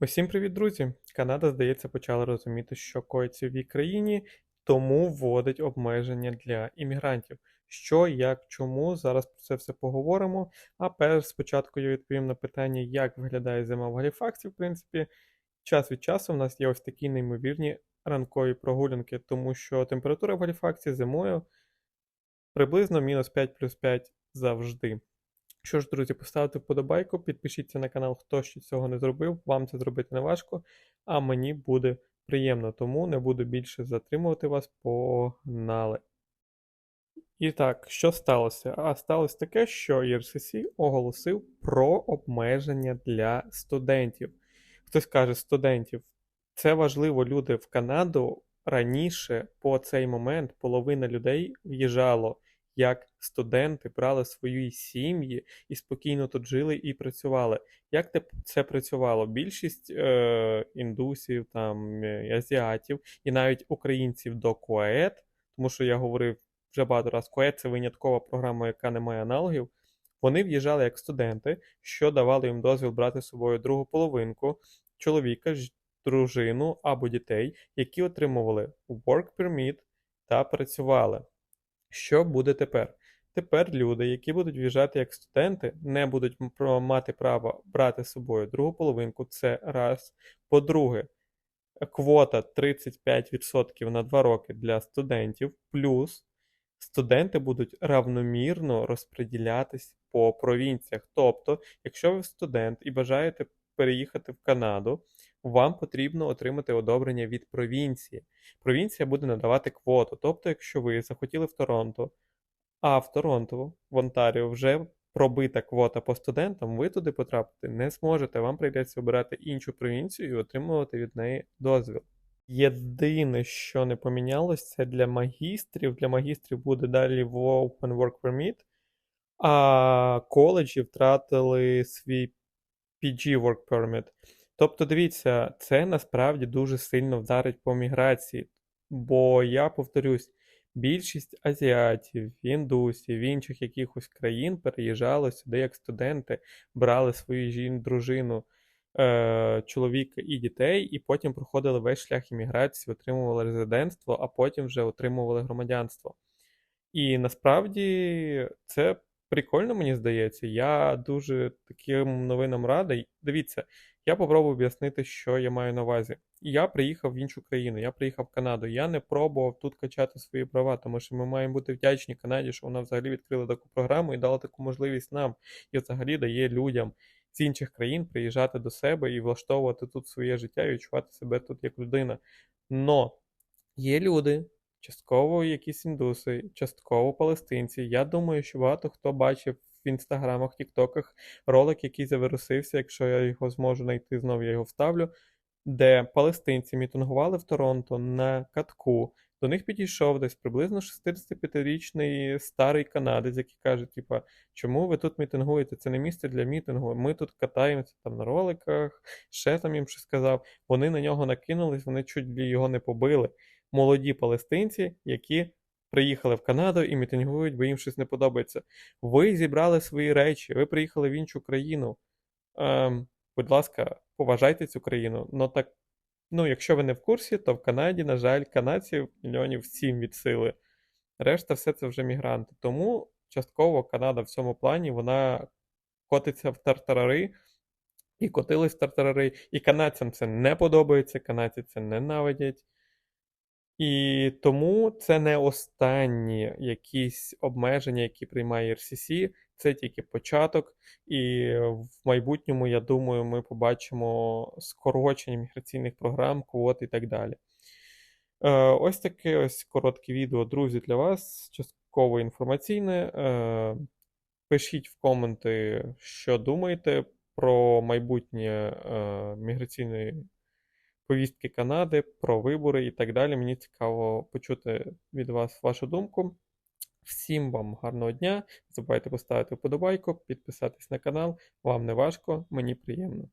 Усім привіт, друзі! Канада, здається, почала розуміти, що коїться в її країні, тому вводить обмеження для іммігрантів. Що, як, чому, зараз про це все поговоримо. А перш спочатку я відповім на питання, як виглядає зима в Галіфаксі, в принципі. Час від часу в нас є ось такі неймовірні ранкові прогулянки, тому що температура в Галіфаксі зимою приблизно мінус 5 плюс 5 завжди. Що ж, друзі, поставте вподобайку, підпишіться на канал, хто ще цього не зробив. Вам це зробити не важко, а мені буде приємно, тому не буду більше затримувати вас. Погнали! І так, що сталося? А сталося таке, що ERCC оголосив про обмеження для студентів. Хтось каже студентів. Це важливо, люди в Канаду раніше по цей момент половина людей в'їжджало як студенти брали свої сім'ї і спокійно тут жили і працювали. Як це працювало? Більшість е, індусів, там, е, азіатів і навіть українців до КУАЕТ, тому що я говорив вже багато раз, КУАЕТ це виняткова програма, яка не має аналогів. Вони в'їжджали як студенти, що давали їм дозвіл брати з собою другу половинку, чоловіка, дружину або дітей, які отримували work permit та працювали. Що буде тепер? Тепер люди, які будуть в'їжджати як студенти, не будуть мати право брати з собою другу половинку. Це раз. По-друге, квота 35% на 2 роки для студентів, плюс студенти будуть равномірно розподілятись по провінціях. Тобто, якщо ви студент і бажаєте переїхати в Канаду, вам потрібно отримати одобрення від провінції. Провінція буде надавати квоту. Тобто, якщо ви захотіли в Торонто, а в Торонто, в Онтаріо вже пробита квота по студентам, ви туди потрапити не зможете. Вам прийдеться обирати іншу провінцію і отримувати від неї дозвіл. Єдине, що не помінялось, це для магістрів. Для магістрів буде далі в Open Work Permit, а коледжі втратили свій PG Work Permit. Тобто, дивіться, це насправді дуже сильно вдарить по міграції. Бо я повторюсь, більшість азіатів, індусів, інших якихось країн переїжджали сюди як студенти, брали свою жін, дружину, е, чоловіка і дітей, і потім проходили весь шлях імміграції, отримували резидентство, а потім вже отримували громадянство. І насправді це прикольно, мені здається. Я дуже таким новинам радий. Дивіться, я попробую об'яснити, що я маю на увазі. Я приїхав в іншу країну, я приїхав в Канаду. Я не пробував тут качати свої права, тому що ми маємо бути вдячні Канаді, що вона взагалі відкрила таку програму і дала таку можливість нам, і взагалі дає людям з інших країн приїжджати до себе і влаштовувати тут своє життя і відчувати себе тут як людина. Но є люди, частково якісь індуси, частково палестинці. Я думаю, що багато хто бачив в інстаграмах, тіктоках ролик, який завирусився, якщо я його зможу знайти, знову я його вставлю, де палестинці мітингували в Торонто на катку. До них підійшов десь приблизно 65-річний старий канадець, який каже, типа, чому ви тут мітингуєте? Це не місце для мітингу. Ми тут катаємося там на роликах, ще там їм щось сказав. Вони на нього накинулись, вони чуть його не побили. Молоді палестинці, які приїхали в Канаду і мітингують, бо їм щось не подобається. Ви зібрали свої речі, ви приїхали в іншу країну. Ем, Будь ласка, поважайте цю країну. Ну так, ну, якщо ви не в курсі, то в Канаді, на жаль, канадців мільйонів сім від сили. Решта, все це вже мігранти. Тому частково Канада в цьому плані вона котиться в тартарари. І котились в тартарари, і канадцям це не подобається, канадці це ненавидять. І тому це не останні якісь обмеження, які приймає RCC, це тільки початок. І в майбутньому, я думаю, ми побачимо скорочення міграційних програм, квот і так далі. Е, ось таке ось коротке відео, друзі, для вас, частково інформаційне. Е, пишіть в коменти, що думаєте про майбутнє е, міграційної повістки Канади, про вибори і так далі. Мені цікаво почути від вас вашу думку. Всім вам гарного дня. Не забувайте поставити вподобайку, підписатись на канал. Вам не важко, мені приємно.